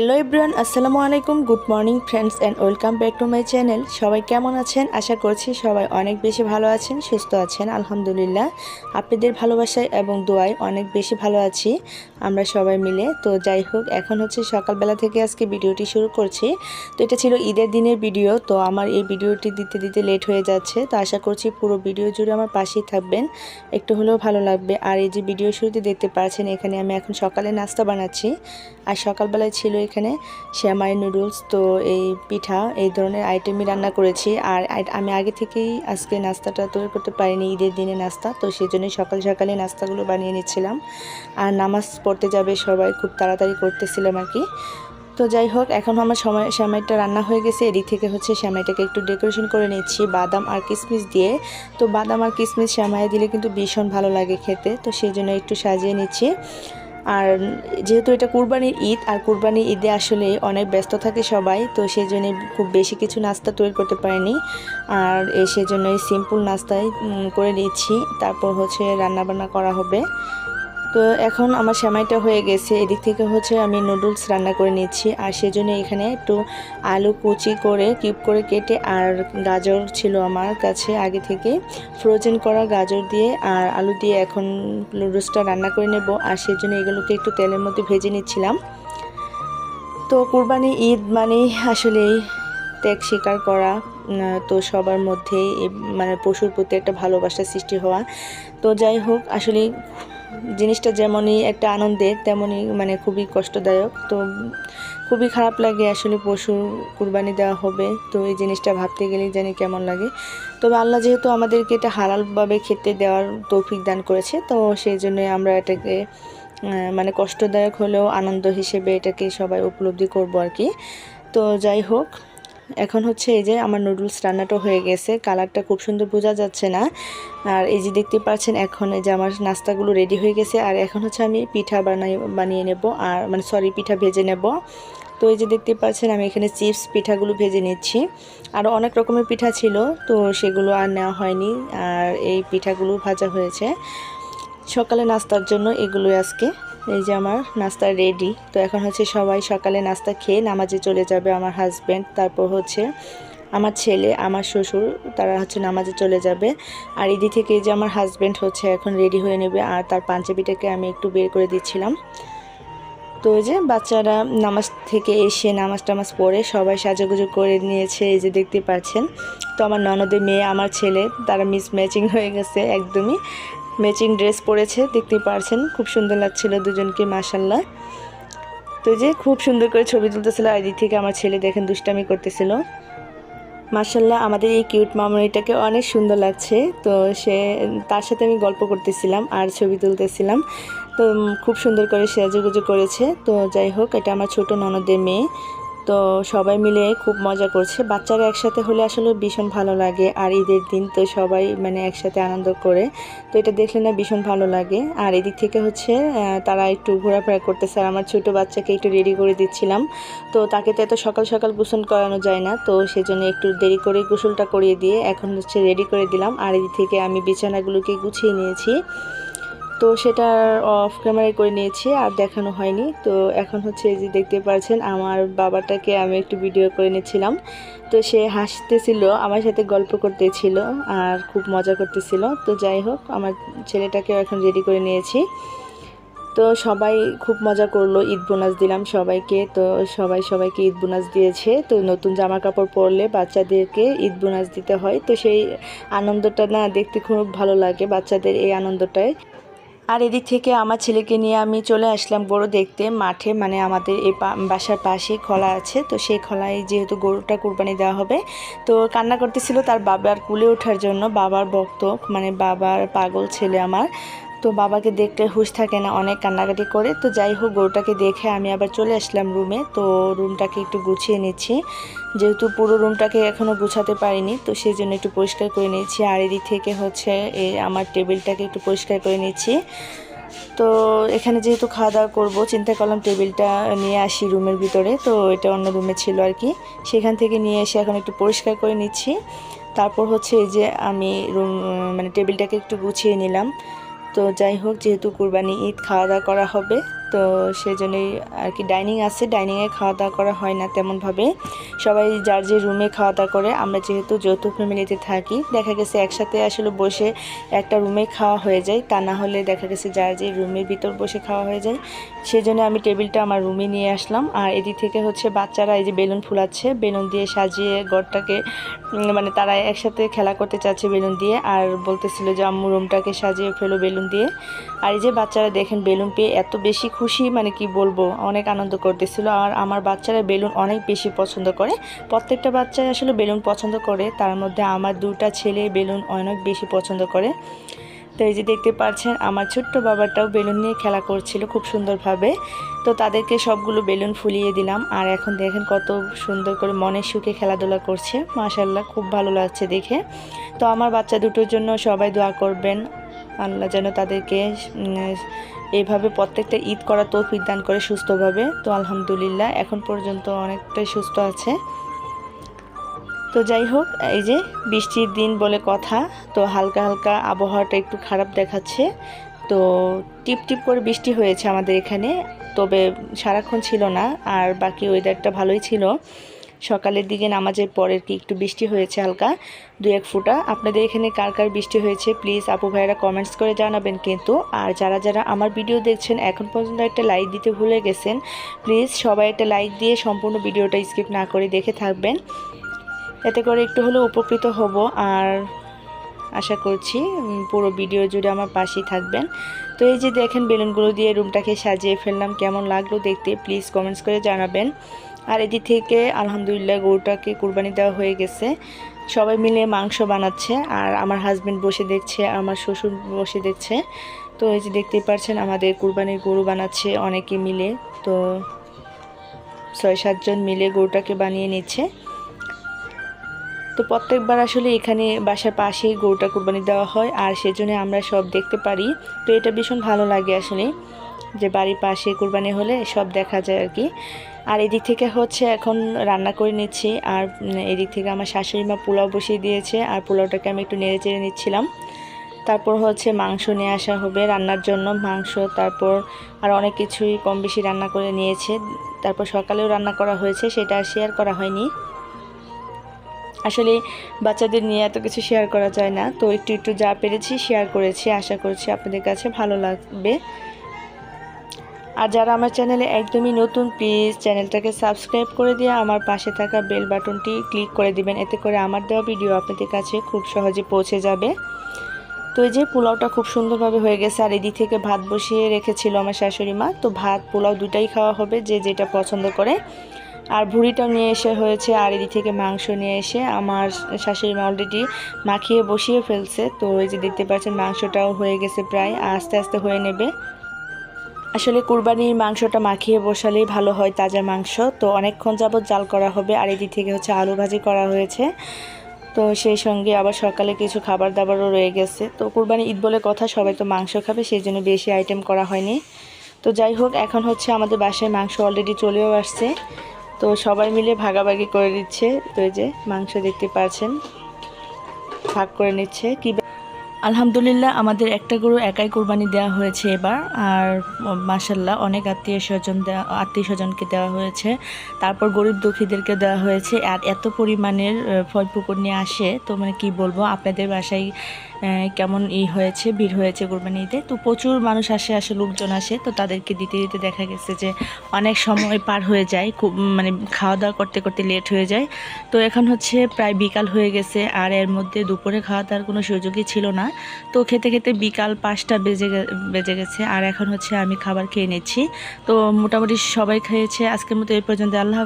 Hello everyone আসসালামু আলাইকুম good morning friends and welcome back to my channel সবাই কেমন আছেন? আশা করছি সবাই অনেক বেশি ভালো আছেন, সুস্থ আছেন, আলহামদুলিল্লাহ। আপনাদের ভালোবাসায় এবং দোয়ায় অনেক বেশি ভালো আছি, আমরা সবাই মিলে। তো যাই হোক, এখন হচ্ছে সকালবেলা থেকে আজকে ভিডিওটি শুরু করছি। তো এটা ছিল ঈদের দিনের ভিডিও, তো আমার এই ভিডিওটি দিতে দিতে লেট হয়ে যাচ্ছে। তো আশা করছি পুরো ভিডিও জুড়ে আমার পাশেই থাকবেন, একটু হলেও ভালো লাগবে। আর এই যে ভিডিও শুরুতে দেখতে পাচ্ছেন, এখানে আমি এখন সকালে নাস্তা বানাচ্ছি। আর সকালবেলায় ছিল এখানে শ্যামাই নুডলস তো এই পিঠা, এই ধরনের আইটেমই রান্না করেছি। আর আমি আগে থেকেই আজকে নাস্তাটা তৈরি করতে পারিনি, ঈদের দিনে নাস্তা, তো সেই জন্যই সকাল সকালে নাস্তাগুলো বানিয়ে নিচ্ছিলাম। আর নামাজ পড়তে যাবে সবাই, খুব তাড়াতাড়ি করতেছিলাম আর কি। তো যাই হোক, এখন আমার সময় শ্যামাইটা রান্না হয়ে গেছে। এদিক থেকে হচ্ছে শ্যামাইটাকে একটু ডেকোরেশন করে নিচ্ছি, বাদাম আর কিশমিশ দিয়ে। তো বাদাম আর কিশমিশ শ্যামাই দিলে কিন্তু ভীষণ ভালো লাগে খেতে, তো সেই জন্য একটু সাজিয়ে নিচ্ছি। আর যেহেতু এটা কুরবানির ঈদ, আর কুরবানির ঈদে আসলে অনেক ব্যস্ত থাকে সবাই, তো সেই জন্য খুব বেশি কিছু নাস্তা তৈরি করতে পারিনি। আর এ জন্য সিম্পল নাস্তাই করে নিচ্ছি। তারপর হচ্ছে রান্নাবান্না করা হবে। তো এখন আমার সেমাইটা হয়ে গেছে। এদিক থেকে হচ্ছে আমি নুডলস রান্না করে নিচ্ছি। আর সেজন্য এখানে একটু আলু কুচি করে, কিউব করে কেটে আর গাজর ছিল আমার কাছে আগে থেকে। ফ্রোজেন করা গাজর দিয়ে আর আলু দিয়ে এখন নুডলসটা রান্না করে নেব। আর সেজন্য এগুলোকে একটু তেলের মধ্যে ভেজে নিচ্ছিলাম। তো কুরবানি ঈদ মানেই আসলেই ত্যাগ স্বীকার করা তো সবার মধ্যেই মানে পশুর প্রতি একটা ভালোবাসা সৃষ্টি হওয়া। তো যাই হোক আসলে জিনিসটা যেমনই একটা আনন্দের তেমনই মানে খুবই কষ্টদায়ক। তো খুবই খারাপ লাগে আসলে পশু কুরবানি দেওয়া হবে। তো এই জিনিসটা ভাবতে গেলেই জানি কেমন লাগে। তবে আল্লাহ যেহেতু আমাদেরকে এটা হালালভাবে খেতে দেওয়ার তৌফিক দান করেছে, তো সেই জন্যই আমরা এটাকে মানে কষ্টদায়ক হলেও আনন্দ হিসেবে এটাকে সবাই উপলব্ধি করব আর কি। তো যাই হোক এখন হচ্ছে এই যে আমার নুডলস রান্নাটা হয়ে গেছে, কালারটা খুব সুন্দর বোঝা যাচ্ছে না। আর এই যে দেখতে পাচ্ছেন, এখন এই যে আমার নাস্তাগুলো রেডি হয়ে গেছে, আর এখন হচ্ছে আমি পিঠা বানাই, বানিয়ে নেব, আর মানে সরি পিঠা ভেজে নেব। তো এই যে দেখতে পাচ্ছেন, আমি এখানে চিপস পিঠাগুলো ভেজে নিচ্ছি। আরও অনেক রকমের পিঠা ছিল, তো সেগুলো আর নেওয়া হয়নি, আর এই পিঠাগুলো ভাজা হয়েছে। সকালে নাস্তার জন্য এগুলোই আজকে। এই যে আমার নাস্তা রেডি তো এখন হচ্ছে সবাই সকালে নাস্তা খেয়ে নামাজে চলে যাবে আমার হাজব্যান্ড তারপর হচ্ছে আমার ছেলে, আমার শ্বশুর, তারা হচ্ছে নামাজে চলে যাবে। আর এদিক থেকে যে আমার হাজব্যান্ড হচ্ছে এখন রেডি হয়ে নেবে, আর তার পাঞ্জাবিটাকে আমি একটু বের করে দিচ্ছিলাম। তো যে বাচ্চারা নামাজ থেকে এসে নামাজ টামাজ পড়ে সবাই সাজাগুজো করে নিয়েছে, এই যে দেখতে পাচ্ছেন। তো আমার ননদের মেয়ে, আমার ছেলে, তারা মিস ম্যাচিং হয়ে গেছে একদমই। ম্যাচিং ড্রেস পরেছে দেখতে পারছেন, খুব সুন্দর লাগছিল দুজনকে মাসাল্লাহ তো যে খুব সুন্দর করে ছবি তুলতেছিল আর এদিক থেকে আমার ছেলে দেখেন দুষ্টামি করতেছিল। মার্শাল্লাহ আমাদের এই কিউট মামনিটাকে অনেক সুন্দর লাগছে। তো সে, তার সাথে আমি গল্প করতেছিলাম আর ছবি তুলতেছিলাম। তো খুব সুন্দর করে সেজুগুজু করেছে। তো যাই হোক, এটা আমার ছোট ননদের মেয়ে। তো সবাই মিলে খুব মজা করছে। বাচ্চারা একসাথে হলে আসলে ভীষণ ভালো লাগে আর ঈদের দিন তো সবাই মানে একসাথে আনন্দ করে। তো এটা দেখলে না ভীষণ ভালো লাগে। আর এদিক থেকে হচ্ছে তারা একটু ঘোরাফেরা করতেছে আর আমার ছোটো বাচ্চাকে একটু রেডি করে দিচ্ছিলাম। তো তাকে তো এত সকাল সকাল গোসল করানো যায় না। তো সেজন্য একটু দেরি করে গোসলটা করিয়ে দিয়ে এখন হচ্ছে রেডি করে দিলাম। আর এদিক থেকে আমি বিছানাগুলোকে গুছিয়ে নিয়েছি। তো সেটা অফ ক্যামেরায় করে নিয়েছি, আর দেখানো হয়নি। তো এখন হচ্ছে এই যে দেখতে পাচ্ছেন, আমার বাবাটাকে আমি একটু ভিডিও করে নিয়েছিলাম তো সে হাসতেছিল, আমার সাথে গল্প করতেছিল, আর খুব মজা করতেছিল। তো যাই হোক, আমার ছেলেটাকেও এখন রেডি করে নিয়েছি। তো সবাই খুব মজা করল, ঈদ বোনাস দিলাম সবাইকে। তো সবাই সবাইকে ঈদ বোনাস দিয়েছে। তো নতুন জামা কাপড় পরলে বাচ্চাদেরকে ঈদ বোনাস দিতে হয়। তো সেই আনন্দটা না দেখতে খুব ভালো লাগে বাচ্চাদের এই আনন্দটায়। আর এদিক থেকে আমার ছেলেকে নিয়ে আমি চলে আসলাম গরু দেখতে। মাঠে মানে আমাদের এ বাসার পাশে খলা আছে। তো সেই খলায় যেহেতু গরুটা কুরবানি দেওয়া হবে, তো কান্না করতেছিল তার বাবার কুলে ওঠার জন্য। বাবার ভক্ত মানে বাবার পাগল ছেলে আমার। তো বাবাকে দেখলে হুশ থাকে না, অনেক কান্নাকাটি করে। তো যাই হোক, গরুটাকে দেখে আমি আবার চলে আসলাম রুমে। তো রুমটাকে একটু গুছিয়ে নিচ্ছি। যেহেতু পুরো রুমটাকে এখনও গুছাতে পারিনি, তো সেই জন্য একটু পরিষ্কার করে নিয়েছি। আর এদিক থেকে হচ্ছে আমার টেবিলটাকে একটু পরিষ্কার করে নিচ্ছি। তো এখানে যেহেতু খাওয়া দাওয়া করব, চিন্তা করলাম টেবিলটা নিয়ে আসি রুমের ভিতরে। তো এটা অন্য রুমে ছিল আর কি। সেখান থেকে নিয়ে এসে এখন একটু পরিষ্কার করে নিচ্ছি। তারপর হচ্ছে এই যে আমি রুম মানে টেবিলটাকে একটু গুছিয়ে নিলাম। তো যাই হোক যেহেতু কুরবানি ঈদ খাওয়া দাওয়া করা হবে তো সেই জন্যই আর কি ডাইনিং আছে, ডাইনিংয়ে খাওয়া দাওয়া করা হয় না তেমনভাবে। সবাই যার যে রুমে খাওয়া দাওয়া করে, আমরা যেহেতু যৌথ ফ্যামিলিতে থাকি, দেখা গেছে একসাথে আসলে বসে একটা রুমে খাওয়া হয়ে যায়, তা না হলে দেখা গেছে যার যে রুমের ভিতর বসে খাওয়া হয়ে যায়। সেই জন্য আমি টেবিলটা আমার রুমে নিয়ে আসলাম। আর এদিক থেকে হচ্ছে বাচ্চারা এই যে বেলুন ফুলাচ্ছে, বেলুন দিয়ে সাজিয়ে ঘরটাকে মানে তারা একসাথে খেলা করতে চাচ্ছে বেলুন দিয়ে। আর বলতেছিল যে আম্মু রুমটাকে সাজিয়ে ফেলো বেলুন দিয়ে। আর এই যে বাচ্চারা দেখেন বেলুন পেয়ে এত বেশি খুশি মানে কি বলব, অনেক আনন্দ করতেছিল। আর আমার বাচ্চারা বেলুন অনেক বেশি পছন্দ করে। প্রত্যেকটা বাচ্চাই আসলে বেলুন পছন্দ করে। তার মধ্যে আমার দুটা ছেলে বেলুন অনেক বেশি পছন্দ করে। তো এই যে দেখতে পাচ্ছেন আমার ছোট্ট বাবাটাও বেলুন নিয়ে খেলা করছিল খুব সুন্দরভাবে। তো তাদেরকে সবগুলো বেলুন ফুলিয়ে দিলাম। আর এখন দেখেন কত সুন্দর করে মনের সুখে খেলাধুলা করছে। মাশাল্লাহ খুব ভালো লাগছে দেখে। তো আমার বাচ্চা দুটোর জন্য সবাই দোয়া করবেন। আল্লাহ যেন তাদেরকে উম, এইভাবে প্রত্যেকটা ঈদ করা তৌফিক দান করে সুস্থভাবে। তো আলহামদুলিল্লাহ এখন পর্যন্ত অনেকটাই সুস্থ আছে। তো যাই হোক, এই যে বৃষ্টির দিন বলে কথা, তো হালকা হালকা আবহাওয়াটা একটু খারাপ দেখাচ্ছে। তো টিপ টিপ করে বৃষ্টি হয়েছে আমাদের এখানে, তবে সারাক্ষণ ছিল না, আর বাকি ওয়েদারটা ভালোই ছিল। সকালের দিকে নামাজের পরের কি একটু বৃষ্টি হয়েছে হালকা? দু এক ফুটা। আপনাদের এখানে কার কার বৃষ্টি হয়েছে? প্লিজ আপু ভাইয়েরা কমেন্টস করে জানাবেন কিন্তু। আর যারা যারা আমার ভিডিও দেখছেন, এখন পর্যন্ত একটা লাইক দিতে ভুলে গেছেন, প্লিজ সবাই একটা লাইক দিয়ে সম্পূর্ণ ভিডিওটা স্কিপ না করে দেখে থাকবেন। এতে করে একটু হলেও উপকৃত হব। আর আশা করছি পুরো ভিডিও জুড়ে আমার পাশেই থাকবেন। তো এই যে দেখেন বেলুনগুলো দিয়ে রুমটাকে সাজিয়ে ফেললাম, কেমন লাগল দেখতে প্লিজ কমেন্টস করে জানাবেন। আর এদিক থেকে আলহামদুলিল্লাহ গরুটাকে কুরবানি দেওয়া হয়ে গেছে। সবাই মিলে মাংস বানাচ্ছে, আর আমার হাজব্যান্ড বসে দেখছে, আমার শ্বশুর বসে দেখছে। তো এই যে দেখতেই পারছেন, আমাদের কুরবানির গরু বানাচ্ছে অনেকে মিলে। তো ছয় সাতজন মিলে গরুটাকে বানিয়ে নিচ্ছে। তো প্রত্যেকবার আসলে এখানে বাসার পাশেই গরুটা কুরবানি দেওয়া হয়, আর সেজন্য আমরা সব দেখতে পারি। তো এটা ভীষণ ভালো লাগে আসলে, যে বাড়ির পাশে কুরবানি হলে সব দেখা যায় আর কি। আর এদিক থেকে হচ্ছে এখন রান্না করে নিচ্ছি, আর এদিক থেকে আমার শাশুড়ি মা পোলাও বসিয়ে দিয়েছে, আর পোলাওটাকে আমি একটু নেড়ে চেড়ে নিচ্ছিলাম। তারপর হচ্ছে মাংস নিয়ে আসা হবে রান্নার জন্য, মাংস, তারপর আর অনেক কিছুই কম বেশি রান্না করে নিয়েছে। তারপর সকালেও রান্না করা হয়েছে, সেটা শেয়ার করা হয়নি। আসলে বাচ্চাদের নিয়ে এত কিছু শেয়ার করা যায় না। তো একটু একটু যা পেরেছি শেয়ার করেছি, আশা করছি আপনাদের কাছে ভালো লাগবে। আর যারা আমার চ্যানেলে একদমই নতুন প্লিজ চ্যানেলটাকে সাবস্ক্রাইব করে দিয়ে আমার পাশে থাকা বেল বাটনটি ক্লিক করে দিবেন। এতে করে আমার দেওয়া ভিডিও আপনাদের কাছে খুব সহজে পৌঁছে যাবে। তো এই যে পোলাওটা খুব সুন্দরভাবে হয়ে গেছে। আর এদিক থেকে ভাত বসিয়ে রেখেছিল আমার শাশুড়ি মা। তো ভাত, পোলাও দুটাই খাওয়া হবে যে যেটা পছন্দ করে। আর ভুড়িটাও নিয়ে এসে হয়েছে আর এদিক থেকে মাংস নিয়ে এসে আমার শাশুড়ি মা অলরেডি মাখিয়ে বসিয়ে ফেলছে। তো ওই যে দেখতে পাচ্ছেন মাংসটাও হয়ে গেছে প্রায়, আস্তে আস্তে হয়ে নেবে। আসলে কুরবানির মাংসটা মাখিয়ে বসালেই ভালো হয় তাজা মাংস। তো অনেকক্ষণ যাবত জাল করা হবে আর এদিক থেকে হচ্ছে আলু ভাজি করা হয়েছে। তো সেই সঙ্গে আবার সকালে কিছু খাবার দাবারও রয়ে গেছে। তো কুরবানি ঈদ বলে কথা, সবাই তো মাংস খাবে, সেই জন্য বেশি আইটেম করা হয়নি। তো যাই হোক, এখন হচ্ছে আমাদের বাসায় মাংস অলরেডি চলেও আসছে। তো সবাই মিলে ভাগাভাগি করে দিচ্ছে তো এই যে মাংস দেখতে পাচ্ছেন, ভাগ করে নিচ্ছে। কি আলহামদুলিল্লাহ, আমাদের একটা গরু একাই কোরবানি দেওয়া হয়েছে এবার, আর মাসাল্লাহ অনেক আত্মীয় স্বজন দেওয়া আত্মীয় স্বজনকে দেওয়া হয়েছে। তারপর গরিব দুঃখীদেরকে দেওয়া হয়েছে। আর এত পরিমাণের ফল পুকুর নিয়ে আসে, তো মানে কি বলব, আপনাদের বাসায় কেমন ই হয়েছে, ভিড় হয়েছে কোরবানিতে। তো প্রচুর মানুষ আসে আসে, লোকজন আসে। তো তাদেরকে দিতে দিতে দেখা গেছে যে অনেক সময় পার হয়ে যায়, খুব মানে খাওয়া দাওয়া করতে করতে লেট হয়ে যায়। তো এখন হচ্ছে প্রায় বিকাল হয়ে গেছে, আর এর মধ্যে দুপুরে খাওয়া দাওয়ার কোনো সুযোগই ছিল না। তো খেতে খেতে বিকাল পাঁচটা বেজে বেজে গেছে, আর এখন হচ্ছে আমি খাবার খেয়ে নিচ্ছি। তো মোটামুটি সবাই খেয়েছে, আজকের মতো এই পর্যন্ত। আল্লাহ